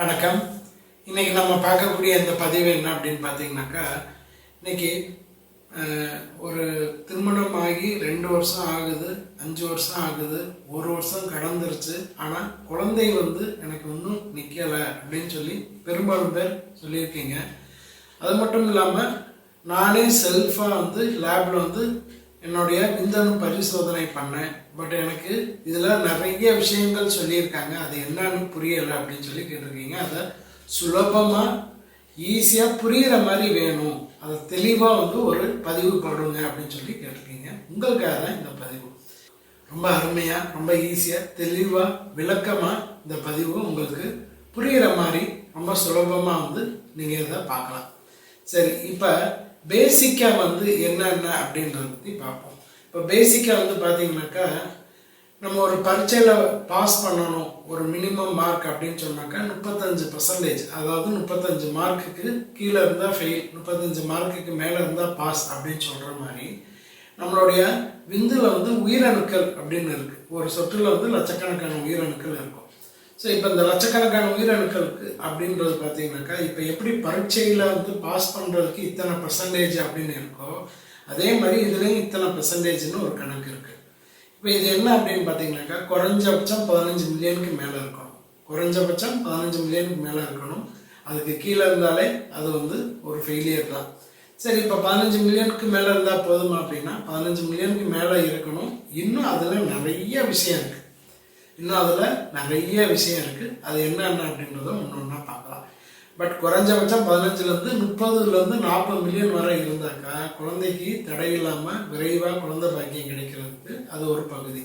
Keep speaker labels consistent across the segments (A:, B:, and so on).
A: வணக்கம். இன்றைக்கி நம்ம பார்க்கக்கூடிய இந்த பதிவு என்ன அப்படின்னு பார்த்தீங்கன்னாக்கா இன்னைக்கு ஒரு திருமணம் ஆகி ரெண்டு வருஷம் ஆகுது அஞ்சு வருஷம் ஆகுது ஒரு வருஷம் கடந்துருச்சு. ஆனால் குழந்தை வந்து எனக்கு இன்னும் நிற்கலை அப்படின்னு சொல்லி பெரும்பாலும் பேர் சொல்லியிருக்கீங்க. அது மட்டும் இல்லாமல் நானே செல்ஃபாக வந்து லேபில் வந்து என்னுடைய விந்தணு பரிசோதனை பண்ணேன். பட் எனக்கு இதில் நிறைய விஷயங்கள் சொல்லியிருக்காங்க. அது என்னன்னு புரியலை அப்படின்னு சொல்லி கேட்டிருக்கீங்க. அதை சுலபமாக ஈஸியாக புரிகிற மாதிரி வேணும். அதை தெளிவாக வந்து ஒரு பதிவு போடுங்க அப்படின்னு சொல்லி கேட்டிருக்கீங்க. உங்களுக்காக தான் இந்த பதிவு. ரொம்ப அருமையாக ரொம்ப ஈஸியாக தெளிவாக விளக்கமாக இந்த பதிவு உங்களுக்கு புரிகிற மாதிரி ரொம்ப சுலபமாக வந்து நீங்கள் இதை பார்க்கலாம். சரி இப்போ பேசிக்காக வந்து என்னென்ன அப்படின்றத பற்றி பார்ப்போம். இப்போ பேசிக்காக வந்து பார்த்தீங்கன்னாக்கா நம்ம ஒரு பரீட்சையில் பாஸ் பண்ணணும் ஒரு மினிமம் மார்க் அப்படின்னு சொன்னாக்கா முப்பத்தஞ்சு பர்சன்டேஜ் அதாவது முப்பத்தஞ்சு மார்க்குக்கு கீழே இருந்தால் ஃபெயில் முப்பத்தஞ்சு மார்க்குக்கு மேலே இருந்தால் பாஸ் அப்படின்னு சொல்கிற மாதிரி நம்மளுடைய விந்தில் வந்து உயிரணுக்கள் அப்படின்னு இருக்குது ஒரு சொட்டில் வந்து லட்சக்கணக்கான உயிரணுக்கள் இருக்கும். ஸோ இப்போ இந்த லட்சக்கணக்கான உயிரணுக்களுக்கு அப்படின்றது பார்த்தீங்கன்னாக்கா இப்போ எப்படி பரீட்சையில் வந்து பாஸ் பண்ணுறதுக்கு இத்தனை பர்சன்டேஜ் அப்படின்னு இருக்கோ அதே மாதிரி இதுலேயும் இத்தனை பர்சன்டேஜ்னு ஒரு கணக்கு இருக்குது இப்போ இது என்ன அப்படின்னு பார்த்தீங்கன்னாக்கா குறைஞ்சபட்சம் பதினஞ்சு மில்லியனுக்கு மேலே இருக்கணும். குறைஞ்சபட்சம் பதினஞ்சு மில்லியனுக்கு மேலே இருக்கணும். அதுக்கு கீழே இருந்தாலே அது வந்து ஒரு ஃபெயிலியர் தான். சரி இப்போ பதினஞ்சு மில்லியனுக்கு மேலே இருந்தால் போதுமா அப்படின்னா பதினஞ்சு மில்லியனுக்கு மேலே இருக்கணும். இன்னும் அதில் நிறைய விஷயம் இருக்குது இன்னும் அதில் நிறைய விஷயம் இருக்குது அது என்னென்ன அப்படின்றத ஒன்று ஒன்றா பார்க்கலாம். பட் குறைஞ்சபட்சம் பதினஞ்சுலேருந்து முப்பதுலேருந்து நாற்பது மில்லியன் வரை இருந்தாக்கா குழந்தைக்கு தடை இல்லாமல் விரைவாக குழந்தை பாக்கியம் கிடைக்கிறதுக்கு அது ஒரு பகுதி.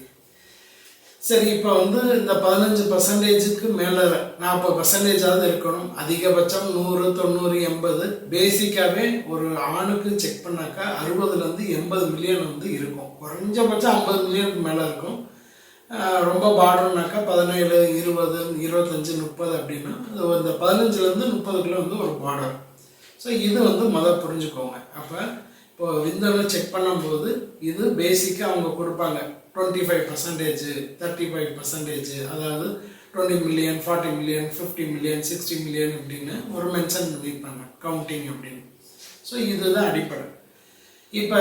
A: சரி இப்போ வந்து இந்த பதினஞ்சு பர்சன்டேஜுக்கு மேலே நாற்பது பர்சன்டேஜாவது இருக்கணும். அதிகபட்சம் நூறு தொண்ணூறு எண்பது. பேசிக்காகவே ஒரு ஆணுக்கு செக் பண்ணாக்கா அறுபதுலேருந்து எண்பது மில்லியன் வந்து இருக்கும். குறைஞ்சபட்சம் ஐம்பது மில்லியனுக்கு மேலே இருக்கும். ரொம்ப பார்டர்னாக்கா பதினேழு இருபது இருபத்தஞ்சி முப்பது அப்படின்னா அது இந்த பதினஞ்சுலேருந்து முப்பதுக்குள்ள வந்து ஒரு பார்டர் ஸோ இது வந்து முதல் புரிஞ்சுக்கோங்க. அப்போ இப்போ விந்தணு செக் பண்ணும்போது இது பேசிக்காக அவங்க கொடுப்பாங்க. Twenty five percentage thirty five percentage அதாவது twenty million forty million fifty million sixty million அப்படின்னு ஒரு மென்ஷன் பண்ணியிருப்பாங்க கவுண்டிங் அப்படின்னு. ஸோ இதுதான் அடிப்படை. இப்போ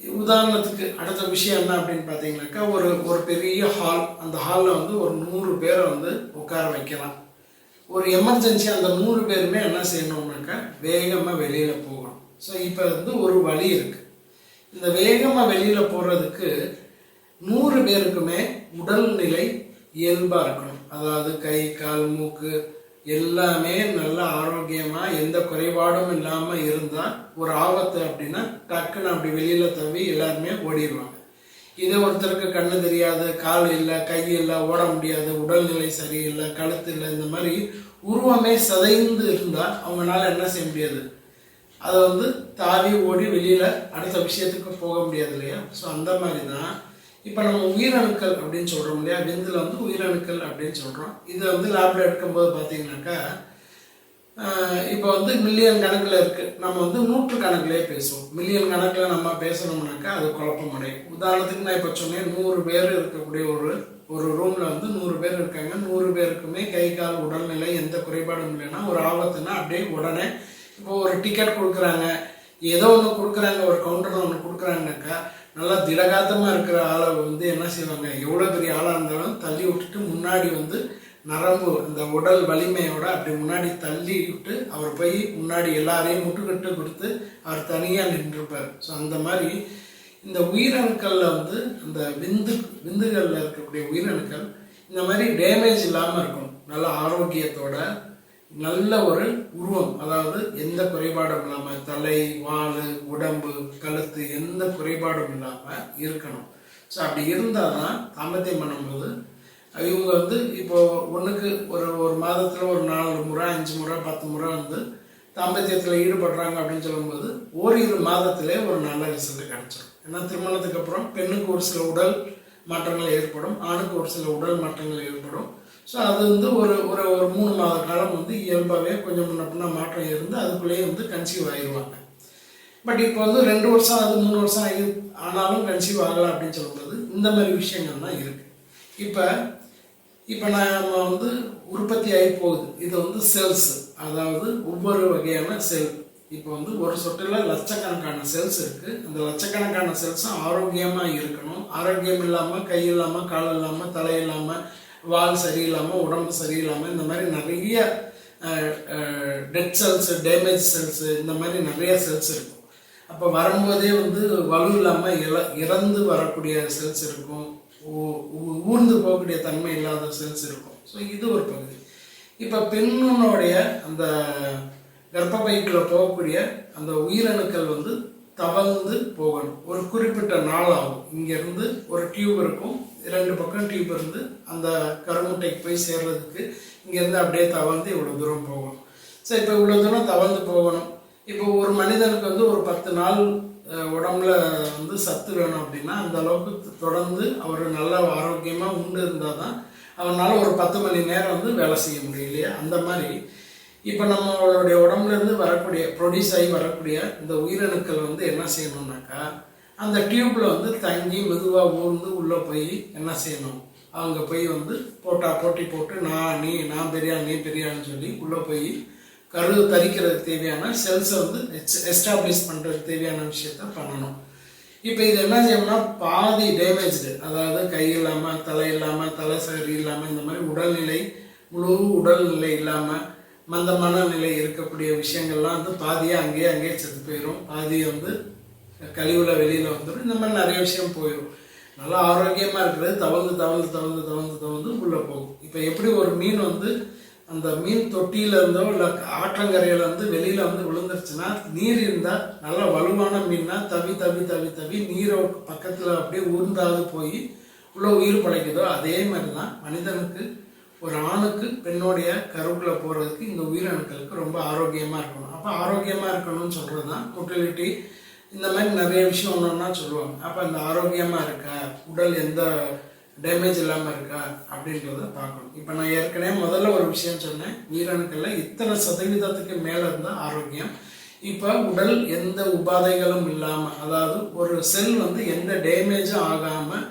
A: உதாரணத்துக்கு அடுத்த விஷயம் என்ன அப்படின்னு பார்த்தீங்கன்னாக்கா ஒரு ஒரு பெரிய ஹால் அந்த ஹாலில் வந்து ஒரு நூறு பேரை வந்து உட்கார வைக்கலாம். ஒரு எமர்ஜென்சி அந்த நூறு பேருமே என்ன செய்யணும்னாக்கா வேகமாக வெளியில் போகணும். ஸோ இப்போ வந்து ஒரு வழி இருக்குது இந்த வேகமாக வெளியில் போகிறதுக்கு நூறு பேருக்குமே உடல்நிலை இயல்பாக இருக்கணும். அதாவது கை கால் மூக்கு எல்லாமே நல்ல ஆரோக்கியமாக எந்த குறைபாடும் இல்லாமல் இருந்தால் ஒரு ஆபத்து அப்படின்னா டக்குன்னு அப்படி வெளியில் தவி எல்லாருமே ஓடிடுவாங்க. இதே ஒருத்தருக்கு கண்ணு தெரியாது கால் இல்லை கை இல்லை ஓட முடியாது உடல்நிலை சரியில்லை கழுத்து இல்லை இந்த மாதிரி உருவமே சிதைந்து இருந்தால் அவங்களால என்ன செய்ய முடியாது? அதை வந்து தாவி ஓடி வெளியில் அடுத்த விஷயத்துக்கு போக முடியாது இல்லையா? ஸோ அந்த மாதிரி தான் இப்போ நம்ம உயிரணுக்கள் அப்படின்னு சொல்கிறோம் இல்லையா? விந்தில் வந்து உயிரணுக்கள் அப்படின்னு சொல்கிறோம் இது வந்து லேபில் எடுக்கும்போது பார்த்தீங்கன்னாக்கா இப்போ வந்து மில்லியன் கணக்கில் இருக்குது நம்ம வந்து நூற்று கணக்கிலே பேசுவோம். மில்லியன் கணக்கில் நம்ம பேசணும்னாக்கா அது குழப்பம் அடையும் உதாரணத்துக்கு நான் இப்போ சொன்னேன் நூறு பேர் இருக்கக்கூடிய ஒரு ஒரு ரூமில் வந்து நூறு பேர் இருக்காங்க. நூறு பேருக்குமே கை கால் உடல்நிலை எந்த குறைபாடும் இல்லைன்னா ஒரு ஆபத்துனா அப்படியே உடனே இப்போ ஒரு டிக்கெட் கொடுக்குறாங்க. ஏதோ ஒன்று கொடுக்குறாங்க ஒரு கவுண்டரில் ஒன்று கொடுக்குறாங்கனாக்கா நல்லா திடகாத்தமாக இருக்கிற ஆளை வந்து என்ன செய்வாங்க? எவ்வளோ பெரிய ஆளாக இருந்தாலும் தள்ளி விட்டுட்டு முன்னாடி வந்து நரம்பு இந்த உடல் வலிமையோட அப்படி முன்னாடி தள்ளி விட்டு அவர் போய் முன்னாடி எல்லாரையும் முட்டுக்கட்டு கொடுத்து அவர் தனியாக நின்றுப்பார். ஸோ அந்த மாதிரி இந்த உயிரணுக்களில் வந்து அந்த விந்து விந்துகளில் இருக்கக்கூடிய உயிரணுக்கள் இந்த மாதிரி டேமேஜ் இல்லாமல் இருக்கணும். நல்ல ஆரோக்கியத்தோட நல்ல ஒரு உருவம். அதாவது எந்த குறைபாடும் இல்லாமல் தலை வால் உடம்பு கழுத்து எந்த குறைபாடும் இல்லாமல் இருக்கணும். ஸோ அப்படி இருந்தால் தான் தாமத்தியம் பண்ணும்போது இவங்க வந்து இப்போ ஒன்றுக்கு ஒரு ஒரு மாதத்தில் ஒரு நாலு முறை அஞ்சு முறை பத்து முறை வந்து தாம்பத்தியத்தில் ஈடுபடுறாங்க அப்படின்னு சொல்லும்போது ஓரிரு மாதத்திலே ஒரு நல்ல ரிசல்ட் கிடைச்சிடும் ஏன்னா திருமணத்துக்கு அப்புறம் பெண்ணுக்கு ஒரு சில உடல் மாற்றங்கள் ஏற்படும் ஆணுக்கு ஒரு சில உடல் மாற்றங்கள் ஏற்படும். ஸோ அது வந்து ஒரு ஒரு ஒரு மூணு மாத காலம் வந்து இயல்பாகவே கொஞ்சம் முன்ன பின்ன மாற்றம் இருந்து அதுக்குள்ளேயே வந்து கன்சீவ் ஆகிடுவாங்க பட் இப்போ வந்து ரெண்டு வருஷம் அது மூணு வருஷம் ஆகி ஆனாலும் கன்சீவ் ஆகலாம் அப்படின்னு சொல்லும்போது இந்த மாதிரி விஷயங்கள் தான் இருக்குது இப்போ இப்போ நம்ம வந்து உற்பத்தி ஆகி போகுது. இது வந்து செல்ஸ் அதாவது ஒவ்வொரு வகையான செல் இப்போ வந்து ஒரு சொட்டில் லட்சக்கணக்கான செல்ஸ் இருக்குது அந்த லட்சக்கணக்கான செல்ஸும் ஆரோக்கியமாக இருக்கணும். ஆரோக்கியம் இல்லாமல் கை இல்லாமல் கால் இல்லாமல் தலை இல்லாமல் வால் சரியில்லாமல் உடம்பு சரியில்லாமல் இந்த மாதிரி நிறைய டெட் செல்ஸ் டேமேஜ் செல்ஸ் இந்த மாதிரி நிறைய செல்ஸ் இருக்கும். அப்போ வரும்போதே வந்து வலு இல்லாமல் இல இறந்து வரக்கூடிய செல்ஸ் இருக்கும். ஊர்ந்து போகக்கூடிய தன்மை இல்லாத செல்ஸ் இருக்கும். ஸோ இது ஒரு பகுதி. இப்போ பெண்ணுடைய அந்த கர்ப்பப்பைக்குள்ள போகக்கூடிய அந்த உயிரணுக்கள் வந்து தவழ்ந்து போகணும். ஒரு குறிப்பிட்ட நாள் ஆகும். இங்கேருந்து ஒரு டியூப் இருக்கும். ரெண்டு பக்கம் டியூப் இருந்து அந்த கருமுட்டைக்கு போய் சேர்றதுக்கு இங்கேருந்து அப்படியே தவழ்ந்து இவ்வளோ தூரம் போகணும். சரி இப்போ இவ்வளோ தூரம் தவழ்ந்து போகணும். இப்போ ஒரு மனிதனுக்கு வந்து ஒரு பத்து நாள் உடம்புல வந்து சத்து வேணும் அப்படின்னா அந்த அளவுக்கு தொடர்ந்து அவர் நல்ல ஆரோக்கியமாக உண்டு இருந்தால் தான் அவனால் ஒரு பத்து மணி நேரம் வந்து வேலை செய்ய முடியும் இல்லையா? அந்த மாதிரி. இப்போ நம்மளுடைய உடம்புலேருந்து வரக்கூடிய ப்ரொடியூஸ் ஆகி வரக்கூடிய இந்த உயிரணுக்கள் வந்து என்ன செய்யணுன்னாக்கா அந்த டியூப்பில் வந்து தங்கி மெதுவாக ஊர்ந்து உள்ளே போய் என்ன செய்யணும்? அவங்க போய் வந்து போட்டா போட்டி போட்டு நான் நீ நான் பெரியா நீ பெரியான்னு சொல்லி உள்ளே போய் கரு தரிக்கிறதுக்கு தேவையான செல்ஸை வந்து எஸ்டாப்ளிஷ் பண்ணுறதுக்கு தேவையான விஷயத்த பண்ணணும். இப்போ இது என்ன செய்யணும்னா பாதி டேமேஜ்டு அதாவது கை இல்லாமல் தலை இல்லாமல் தலை சரி இல்லாமல் இந்த மாதிரி உடல்நிலை முழு உடல்நிலை இல்லாமல் மந்தமான நிலை இருக்கக்கூடிய விஷயங்கள்லாம் வந்து பாதியாக அங்கேயே அங்கேயே செத்து போயிடும் பாதி வந்து கழிவுல வெளியில் வந்துடும் இந்த மாதிரி நிறைய விஷயம் போயிடும் நல்லா ஆரோக்கியமாக இருக்கிறது தவழ்ந்து தவழ்ந்து தவழ்ந்து தவழ்ந்து தவழ்ந்து உள்ளே போகும். இப்போ எப்படி ஒரு மீன் வந்து அந்த மீன் தொட்டியில இருந்தோ இல்லை ஆற்றங்கரையில இருந்து வெளியில வந்து விழுந்துருச்சுன்னா நீர் இருந்தால் நல்லா வலுவான மீன்னா தவி தவி தவி தவி நீரை பக்கத்தில் அப்படியே ஊர்ந்தாவது போய் உள்ள உயிர் படைக்குதோ அதே மாதிரி தான் மனிதனுக்கு ஒரு ஆணுக்கு பெண்ணுடைய கருவுக்குள்ள போகிறதுக்கு இந்த உயிரணுக்களுக்கு ரொம்ப ஆரோக்கியமாக இருக்கணும். அப்போ ஆரோக்கியமாக இருக்கணும்னு சொல்கிறது தான் மொட்டிலிட்டி இந்த மாதிரி நிறைய விஷயம் ஒன்று ஒன்றா சொல்லுவாங்க. அப்போ இந்த ஆரோக்கியமாக இருக்கா? உடல் எந்த டேமேஜ் இல்லாமல் இருக்கா? அப்படின்றத பார்க்கணும். இப்போ நான் ஏற்கனவே முதல்ல ஒரு விஷயம் சொன்னேன். உயிரணுக்கள்ல இத்தனை சதவீதத்துக்கு மேலே இருந்தால் ஆரோக்கியம். இப்போ உடல் எந்த உபாதைகளும் இல்லாமல் அதாவது ஒரு செல் வந்து எந்த டேமேஜும் ஆகாமல்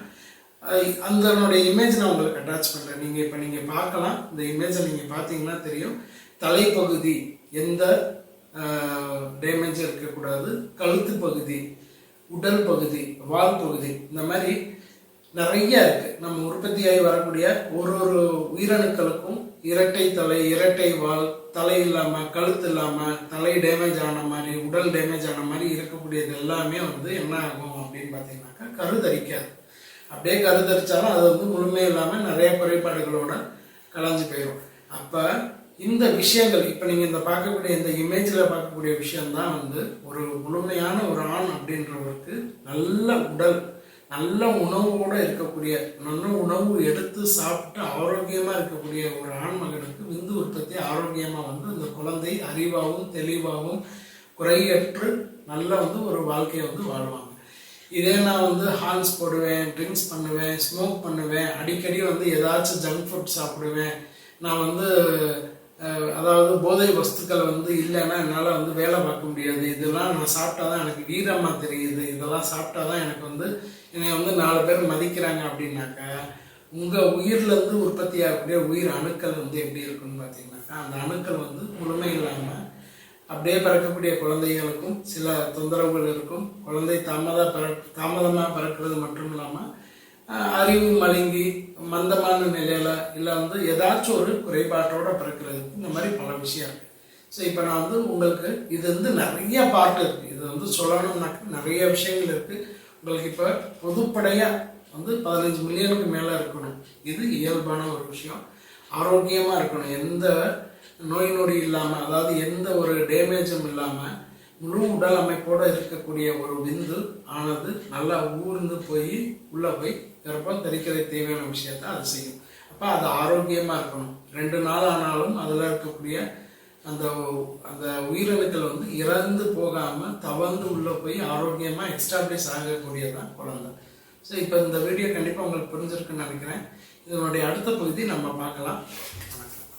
A: அதனுடைய இமேஜ் நான் உங்களுக்கு அட்டாச் பண்ணுறேன் நீங்கள் இப்போ நீங்கள் பார்க்கலாம். இந்த இமேஜை நீங்கள் பார்த்தீங்கன்னா தெரியும். தலைப்பகுதி எந்த டேமேஜ் இருக்கக்கூடாது. கழுத்து பகுதி உடல் பகுதி வால் பகுதி இந்த மாதிரி நிறைய இருக்கு. நம்ம உற்பத்தியாகி வரக்கூடிய ஒரு ஒரு உயிரணுக்களுக்கும் இரட்டை தலை இரட்டை வால் தலை இல்லாம கழுத்து இல்லாம தலை டேமேஜ் ஆன மாதிரி உடல் டேமேஜ் ஆன மாதிரி இருக்கக்கூடியது எல்லாமே வந்து என்ன ஆகும் அப்படின்னு பார்த்தீங்கன்னாக்கா கருதரிக்காது. அப்படியே கருதரிச்சாலும் அது வந்து முழுமை இல்லாம நிறைய குறைபாடுகளோட கலைஞ்சு போயிடும் அப்போ இந்த விஷயங்கள் இப்போ நீங்கள் இந்த பார்க்கக்கூடிய இந்த இமேஜில் பார்க்கக்கூடிய விஷயம்தான் வந்து ஒரு முழுமையான ஒரு ஆண் அப்படின்றவருக்கு நல்ல உடல் நல்ல உணவோடு இருக்கக்கூடிய நல்ல உணவு எடுத்து சாப்பிட்டு ஆரோக்கியமாக இருக்கக்கூடிய ஒரு ஆண் மகனுக்கு விந்து உற்பத்தி ஆரோக்கியமாக வந்து அந்த குழந்தை அறிவாகவும் தெளிவாகவும் குறையற்று நல்ல வந்து ஒரு வாழ்க்கையை வந்து வாழ்வாங்க. இதே நான் வந்து ஹால்ஸ் போடுவேன் ட்ரிங்க்ஸ் பண்ணுவேன் ஸ்மோக் பண்ணுவேன் அடிக்கடி வந்து ஏதாச்சும் ஜங்க் ஃபுட் சாப்பிடுவேன். நான் வந்து அதாவது போதை வஸ்துக்கள் வந்து இல்லைன்னா என்னால் வந்து வேலை பார்க்க முடியாது. இதெல்லாம் நான் சாப்பிட்டா தான் எனக்கு வீரமாக தெரியுது. இதெல்லாம் சாப்பிட்டா தான் எனக்கு வந்து என்னை வந்து நாலு பேர் மதிக்கிறாங்க அப்படின்னாக்கா உங்கள் உயிர்லேருந்து உற்பத்தி ஆகக்கூடிய உயிர் அணுக்கள் வந்து எப்படி இருக்குன்னு பார்த்தீங்கன்னாக்கா அந்த அணுக்கள் வந்து முழுமை இல்லாமல் அப்படியே பிறக்கக்கூடிய குழந்தைகளுக்கும் சில தொந்தரவுகள் இருக்கும். குழந்தை தாமத பிற தாமதமாக பிறக்கிறது மட்டும் இல்லாமல் அறிவு மழுங்கி மந்தமான நிலையில இல்லை வந்து ஏதாச்சும் ஒரு குறைபாட்டோட பிறக்கிறது இந்த மாதிரி பல விஷயம் இருக்கு. ஸோ இப்போ நான் வந்து உங்களுக்கு இது வந்து நிறைய பாட்டு இருக்கு. இது வந்து சொல்லணும்னாக்க நிறைய விஷயங்கள் இருக்கு. உங்களுக்கு இப்போ பொதுப்படையாக வந்து பதினஞ்சு மில்லியனுக்கு மேலே இருக்கணும். இது இயல்பான ஒரு விஷயம். ஆரோக்கியமாக இருக்கணும். எந்த நோய் நொடி இல்லாமல் அதாவது எந்த ஒரு டேமேஜும் இல்லாமல் முழு உடல் அமைப்போடு இருக்கக்கூடிய ஒரு விந்து ஆனது நல்லா ஊர்ந்து போய் உள்ளே போய் கர்ப்பம் தரிக்கிறதுக்கு தேவையான விஷயத்த அது செய்யும். அப்போ அது ஆரோக்கியமாக இருக்கணும். ரெண்டு நாள் ஆனாலும் அதில் இருக்கக்கூடிய அந்த அந்த உயிரணுக்கள் வந்து இறந்து போகாமல் தவழ்ந்து உள்ளே போய் ஆரோக்கியமாக எக்ஸ்டாப்ளிஷ் ஆகக்கூடியதான் குழந்தை. ஸோ இப்போ இந்த வீடியோ கண்டிப்பாக உங்களுக்கு புரிஞ்சிருக்குன்னு நினைக்கிறேன். இதனுடைய அடுத்த பகுதி நம்ம பார்க்கலாம்.